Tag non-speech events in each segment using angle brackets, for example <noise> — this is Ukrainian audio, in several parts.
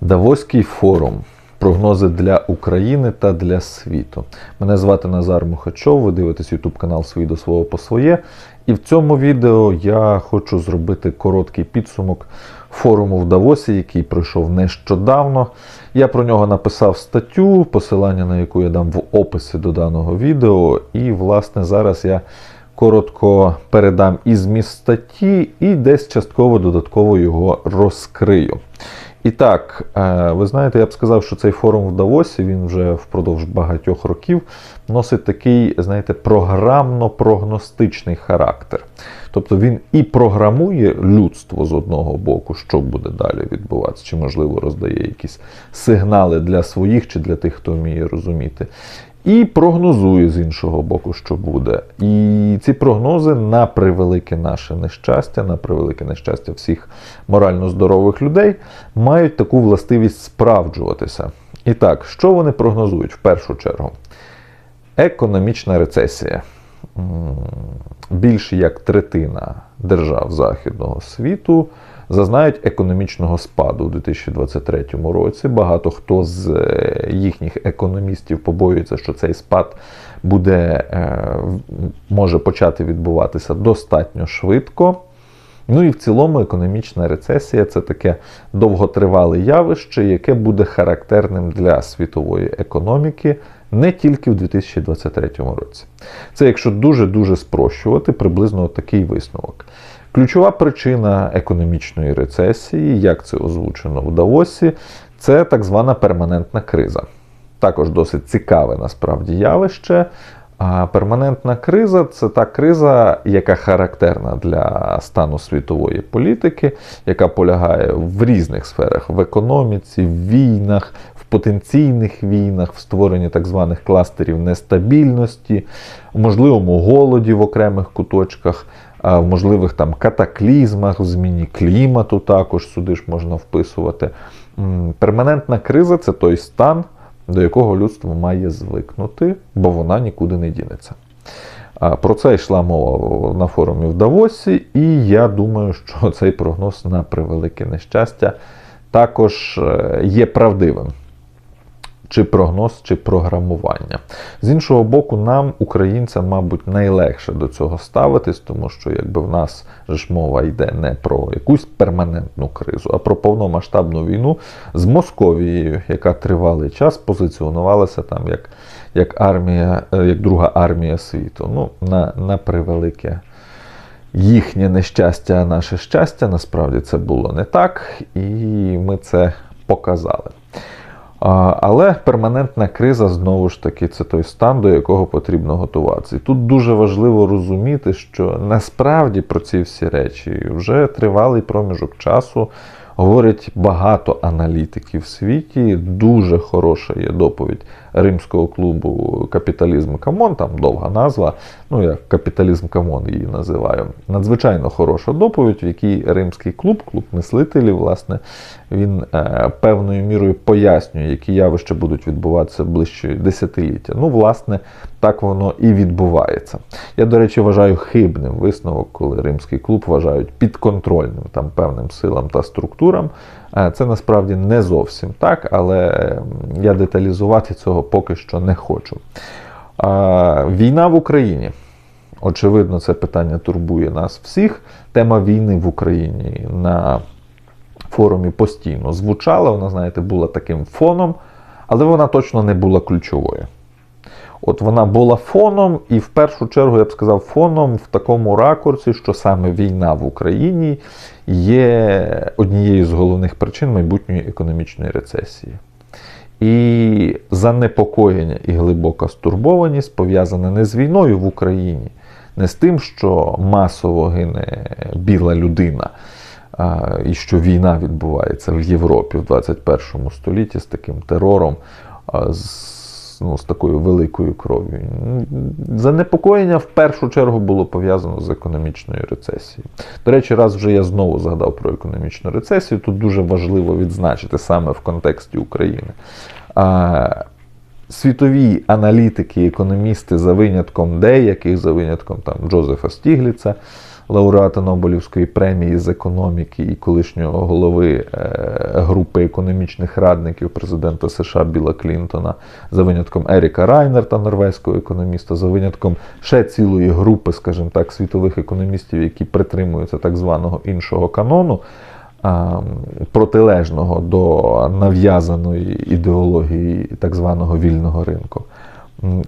Давоський форум. Прогнози для України та для світу. Мене звати Назар Мухачов. Ви дивитесь YouTube канал Свій до свого по своє. І в цьому відео я хочу зробити короткий підсумок форуму в Давосі, який пройшов нещодавно. Я про нього написав статтю, посилання на яку я дам в описі до даного відео. І, власне, зараз я коротко передам і зміст статті, і десь частково додатково його розкрию. І так, е, ви знаєте, я б сказав, що цей форум в Давосі він вже впродовж багатьох років носить такий, знаєте, програмно-прогностичний характер. Тобто він і програмує людство з одного боку, що буде далі відбуватися, чи, можливо, роздає якісь сигнали для своїх чи для тих, хто вміє розуміти. І прогнозує з іншого боку, що буде. І ці прогнози на превелике наше нещастя, на превелике нещастя всіх морально здорових людей, мають таку властивість справджуватися. І так, що вони прогнозують в першу чергу? Економічна рецесія. Більше як третина держав Західного світу зазнають економічного спаду у 2023 році. Багато хто з е, їхніх економістів побоюється, що цей спад буде, е, може почати відбуватися достатньо швидко. Ну і в цілому економічна рецесія це таке довготривале явище, яке буде характерним для світової економіки не тільки в 2023 році. Це якщо дуже-дуже спрощувати, приблизно такий висновок. Ключова причина економічної рецесії, як це озвучено в Давосі, це так звана перманентна криза. Також досить цікаве насправді явище. А перманентна криза це та криза, яка характерна для стану світової політики, яка полягає в різних сферах: в економіці, в війнах, в потенційних війнах, в створенні так званих кластерів нестабільності, в можливому голоді в окремих куточках, в можливих там катаклізмах, в зміні клімату також сюди ж можна вписувати. Перманентна криза це той стан до якого людство має звикнути, бо вона нікуди не дінеться. Про це йшла мова на форумі в Давосі, і я думаю, що цей прогноз на превелике нещастя також е, є правдивим. Чи прогноз, чи програмування. З іншого боку, нам, українцям, мабуть, найлегше до цього ставитись, тому що якби в нас ж мова йде не про якусь перманентну кризу, а про повномасштабну війну з Московією, яка тривалий час позиціонувалася там як як армія, е, як друга армія світу. Ну, на, на превелике їхнє нещастя, а наше щастя, насправді це було не так, і ми це показали. Але перманентна криза знову ж таки це той стан, до якого потрібно готуватися. І тут дуже важливо розуміти, що насправді про ці всі речі вже тривалий проміжок часу говорять багато аналітиків в світі. Дуже хороша є доповідь римського клубу Капіталізм Камон, там довга назва, ну як Капіталізм Камон її називаю. Надзвичайно хороша доповідь, в якій римський клуб, клуб мислителів, власне, він е, певною мірою пояснює, які явища будуть відбуватися ближче десятиліття. Ну, власне, так воно і відбувається. Я, до речі, вважаю хибним висновок, коли римський клуб вважають підконтрольним там певним силам та структурам. Е, Це насправді не зовсім так, але я деталізувати цього поки що не хочу. Війна в Україні. Очевидно, це питання турбує нас всіх. Тема війни в Україні на форумі постійно звучала. Вона, знаєте, була таким фоном, але вона точно не була ключовою. От вона була фоном, і в першу чергу я б сказав, фоном в такому ракурсі, що саме війна в Україні є однією з головних причин майбутньої економічної рецесії. І занепокоєння і глибока стурбованість пов'язане не з війною в Україні, не з тим, що масово гине біла людина, і що війна відбувається в Європі в 21 столітті з таким терором, з, ну, з такою великою кров'ю. Занепокоєння в першу чергу було пов'язано з економічною рецесією. До речі, раз вже я знову згадав про економічну рецесію. Тут дуже важливо відзначити саме в контексті України. А, Світові аналітики, економісти за винятком деяких, за винятком там Джозефа Стігліца, лауреата Нобелівської премії з економіки і колишнього голови е, групи економічних радників президента США Біла Клінтона, за винятком Еріка Райнерта, норвезького економіста, за винятком ще цілої групи, скажімо так, світових економістів, які притримуються так званого іншого канону. Протилежного до нав'язаної ідеології так званого вільного ринку.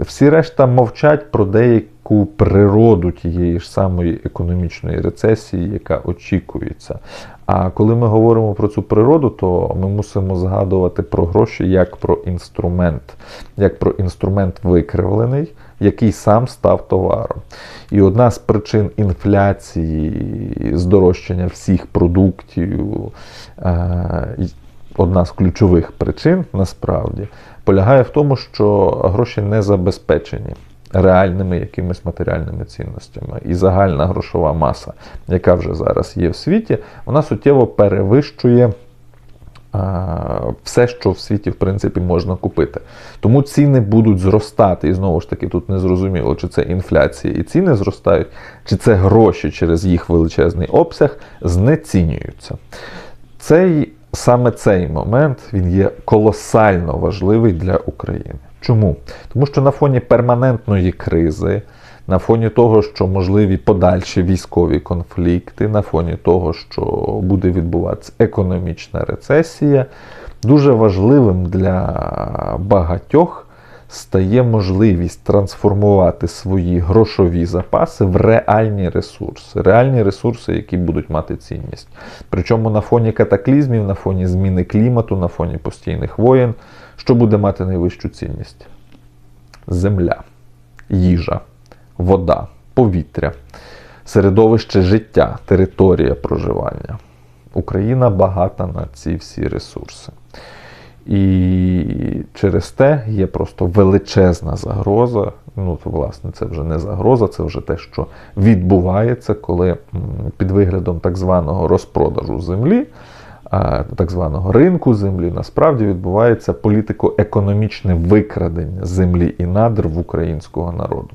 Всі решта мовчать про деяку природу тієї ж самої економічної рецесії, яка очікується. А коли ми говоримо про цю природу, то ми мусимо згадувати про гроші як про інструмент, як про інструмент викривлений, який сам став товаром. І одна з причин інфляції, здорожчання всіх продуктів, е, одна з ключових причин насправді полягає в тому, що гроші не забезпечені реальними якимись матеріальними цінностями. І загальна грошова маса, яка вже зараз є в світі, вона суттєво перевищує. Все, що в світі, в принципі, можна купити. Тому ціни будуть зростати. І знову ж таки, тут не зрозуміло, чи це інфляція і ціни зростають, чи це гроші через їх величезний обсяг знецінюються. Цей саме цей момент він є колосально важливий для України. Чому? Тому що на фоні перманентної кризи, на фоні того, що можливі подальші військові конфлікти, на фоні того, що буде відбуватися економічна рецесія, дуже важливим для багатьох стає можливість трансформувати свої грошові запаси в реальні ресурси, реальні ресурси, які будуть мати цінність. Причому на фоні катаклізмів, на фоні зміни клімату, на фоні постійних воєн, що буде мати найвищу цінність? Земля, їжа, вода, повітря, середовище життя, територія проживання. Україна багата на ці всі ресурси. І через те є просто величезна загроза. Ну, то, власне, це вже не загроза, це вже те, що відбувається, коли під виглядом так званого розпродажу землі, так званого ринку землі, насправді відбувається політико-економічне викрадення землі і надр в українського народу.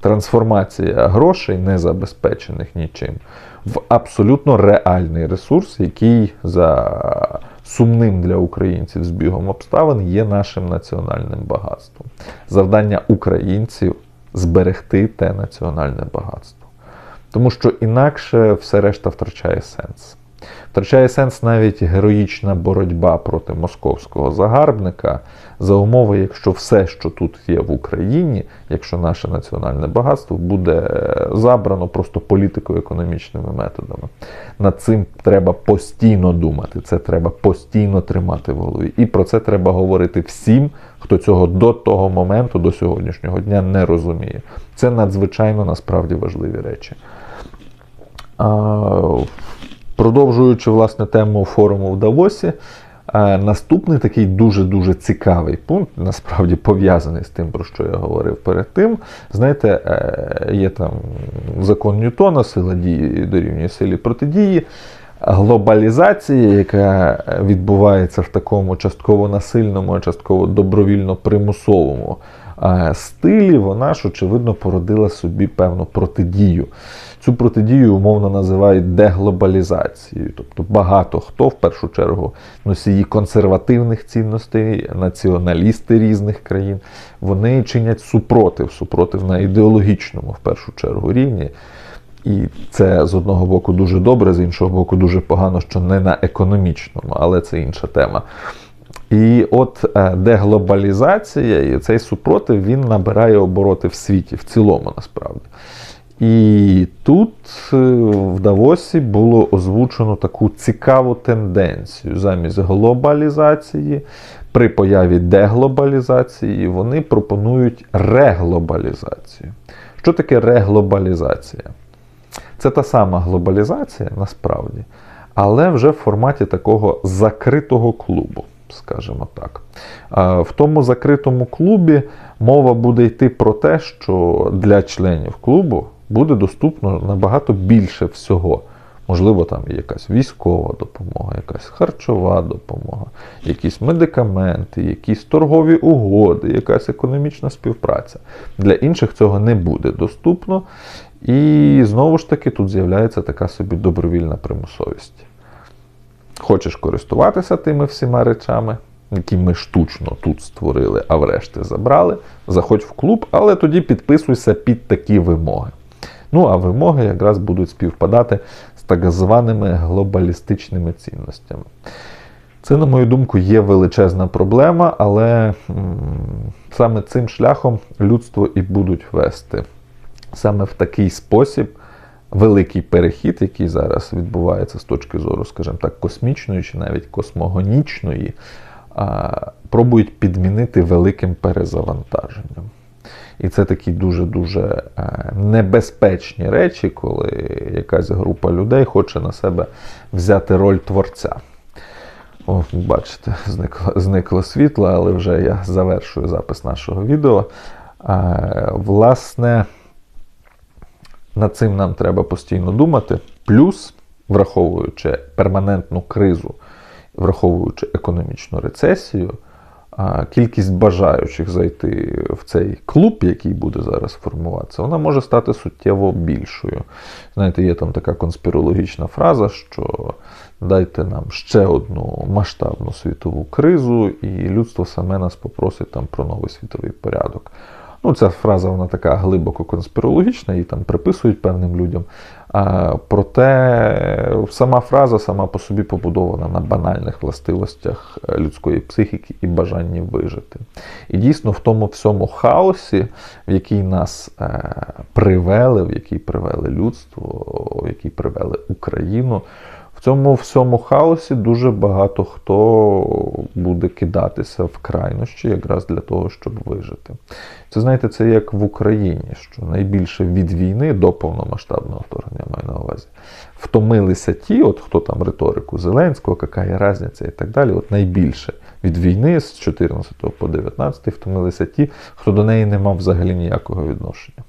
Трансформація грошей, не забезпечених нічим, в абсолютно реальний ресурс, який за сумним для українців збігом обставин є нашим національним багатством. Завдання українців зберегти те національне багатство. Тому що інакше все решта втрачає сенс. Втрачає сенс навіть героїчна боротьба проти московського загарбника за умови, якщо все, що тут є в Україні, якщо наше національне багатство буде е, забрано просто політико-економічними методами. Над цим треба постійно думати, це треба постійно тримати в голові. І про це треба говорити всім, хто цього до того моменту, до сьогоднішнього дня не розуміє. Це надзвичайно насправді важливі речі. Продовжуючи власне тему форуму в Давосі, наступний такий дуже-дуже цікавий пункт, насправді пов'язаний з тим, про що я говорив перед тим. Знаєте, е, є там закон Ньютона, сила дії дорівнює силі протидії. Глобалізація, яка відбувається в такому частково насильному, а частково добровільно примусовому е, стилі, вона ж очевидно породила собі певну протидію. Цю протидію умовно називають деглобалізацією. Тобто багато хто, в першу чергу, носії консервативних цінностей, націоналісти різних країн, вони чинять супротив, супротив на ідеологічному, в першу чергу, рівні. І це з одного боку дуже добре, з іншого боку, дуже погано, що не на економічному, але це інша тема. І от е, деглобалізація і цей супротив він набирає обороти в світі, в цілому, насправді. І тут е, в Давосі було озвучено таку цікаву тенденцію. Замість глобалізації, при появі деглобалізації, вони пропонують реглобалізацію. Що таке реглобалізація? Це та сама глобалізація насправді, але вже в форматі такого закритого клубу, скажімо так. В тому закритому клубі мова буде йти про те, що для членів клубу буде доступно набагато більше всього. Можливо, там є якась військова допомога, якась харчова допомога, якісь медикаменти, якісь торгові угоди, якась економічна співпраця. Для інших цього не буде доступно. І знову ж таки тут з'являється така собі добровільна примусовість. Хочеш користуватися тими всіма речами, які ми штучно тут створили, а врешті забрали, заходь в клуб, але тоді підписуйся під такі вимоги. Ну, а вимоги якраз будуть співпадати з так званими глобалістичними цінностями. Це, на мою думку, є величезна проблема, але саме цим шляхом людство і будуть вести. Саме в такий спосіб великий перехід, який зараз відбувається з точки зору, скажімо так, космічної чи навіть космогонічної, пробують підмінити великим перезавантаженням. І це такі дуже-дуже е, небезпечні речі, коли якась група людей хоче на себе взяти роль творця. О, бачите, зникло, зникло світло, але вже я завершую запис нашого відео. Е, Власне, над цим нам треба постійно думати. Плюс, враховуючи перманентну кризу, враховуючи економічну рецесію, кількість бажаючих зайти в цей клуб, який буде зараз формуватися, вона може стати суттєво більшою. Знаєте, є там така конспірологічна фраза, що дайте нам ще одну масштабну світову кризу, і людство саме нас попросить там про новий світовий порядок. Ну, ця фраза вона така глибоко конспірологічна, її там приписують певним людям. Проте сама фраза сама по собі побудована на банальних властивостях е, людської психіки і бажанні вижити. І дійсно в тому всьому хаосі, в який нас е, привели, в який привели людство, в який привели Україну. В цьому всьому хаосі дуже багато хто буде кидатися в крайнощі якраз для того, щоб вижити. Це знаєте, це як в Україні, що найбільше від війни до повномасштабного вторгнення маю на увазі. Втомилися ті, от хто там риторику Зеленського, яка є різниця і так далі. От найбільше від війни з 14 по 19 втомилися ті, хто до неї не мав взагалі ніякого відношення.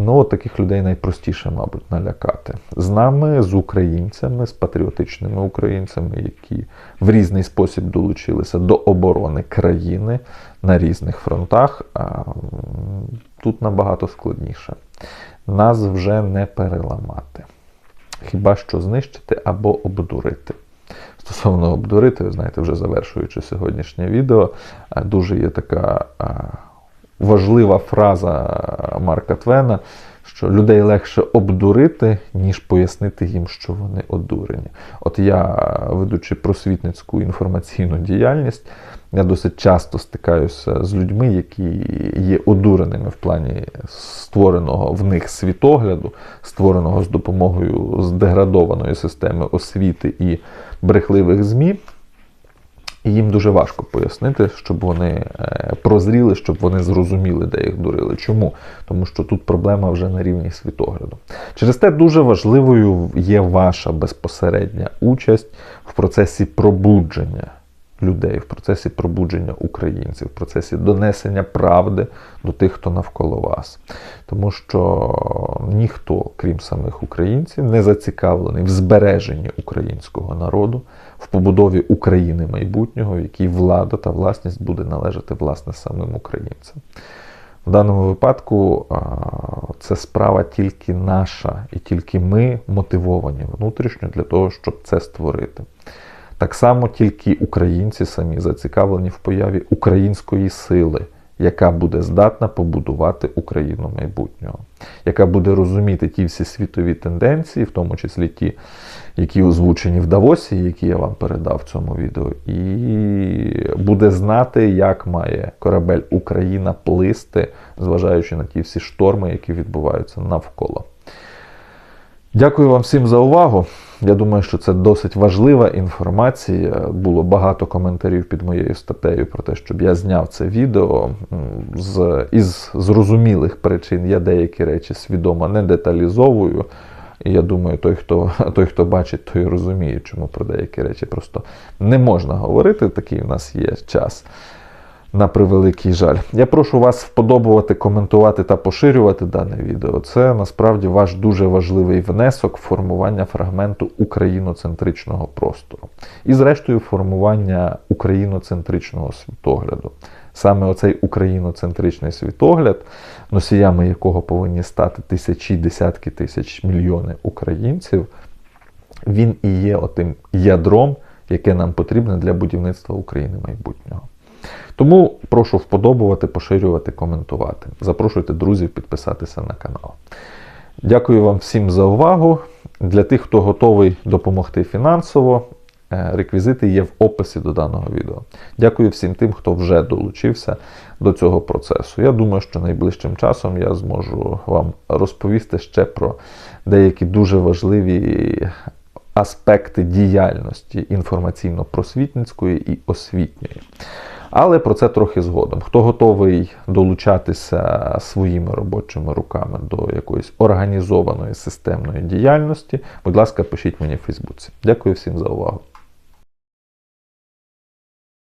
Ну, от таких людей найпростіше, мабуть, налякати. З нами, з українцями, з патріотичними українцями, які в різний спосіб долучилися до оборони країни на різних фронтах. Тут набагато складніше. Нас вже не переламати. Хіба що знищити або обдурити. Стосовно обдурити, ви знаєте, вже завершуючи сьогоднішнє відео, дуже є така важлива фраза Марка Твена, що людей легше обдурити, ніж пояснити їм, що вони одурені. От я, ведучи просвітницьку інформаційну діяльність, я досить часто стикаюся з людьми, які є одуреними в плані створеного в них світогляду, створеного з допомогою здеградованої системи освіти і брехливих ЗМІ. І їм дуже важко пояснити, щоб вони е, прозріли, щоб вони зрозуміли, де їх дурили. Чому? Тому що тут проблема вже на рівні світогляду. Через те дуже важливою є ваша безпосередня участь в процесі пробудження людей, в процесі пробудження українців, в процесі донесення правди до тих, хто навколо вас. Тому що ніхто, крім самих українців, не зацікавлений в збереженні українського народу, в побудові України майбутнього, в якій влада та власність буде належати власне самим українцям. В даному випадку це справа тільки наша, і тільки ми мотивовані внутрішньо для того, щоб це створити. Так само тільки українці самі зацікавлені в появі української сили, яка буде здатна побудувати Україну майбутнього, яка буде розуміти ті всі світові тенденції, в тому числі ті, які озвучені в Давосі, які я вам передав в цьому відео, і буде знати, як має корабель Україна плисти, зважаючи на ті всі шторми, які відбуваються навколо. Дякую вам всім за увагу. Я думаю, що це досить важлива інформація. Було багато коментарів під моєю статтею про те, щоб я зняв це відео. З, Із зрозумілих причин я деякі речі свідомо не деталізовую. І я думаю, той, хто <laughs> той, хто бачить, той розуміє, чому про деякі речі просто не можна говорити. Такий у нас є час на превеликий жаль. Я прошу вас вподобувати, коментувати та поширювати дане відео. Це насправді ваш дуже важливий внесок формування фрагменту україноцентричного простору. І, зрештою, формування україноцентричного світогляду. Саме оцей україноцентричний світогляд, носіями якого повинні стати тисячі, десятки тисяч мільйони українців, він і є отим ядром, яке нам потрібне для будівництва України майбутнього. Тому прошу вподобувати, поширювати, коментувати. Запрошуйте друзів підписатися на канал. Дякую вам всім за увагу. Для тих, хто готовий допомогти фінансово, е, реквізити є в описі до даного відео. Дякую всім тим, хто вже долучився до цього процесу. Я думаю, що найближчим часом я зможу вам розповісти ще про деякі дуже важливі аспекти діяльності інформаційно-просвітницької і освітньої. Але про це трохи згодом. Хто готовий долучатися своїми робочими руками до якоїсь організованої системної діяльності, будь ласка, пишіть мені в Фейсбуці. Дякую всім за увагу.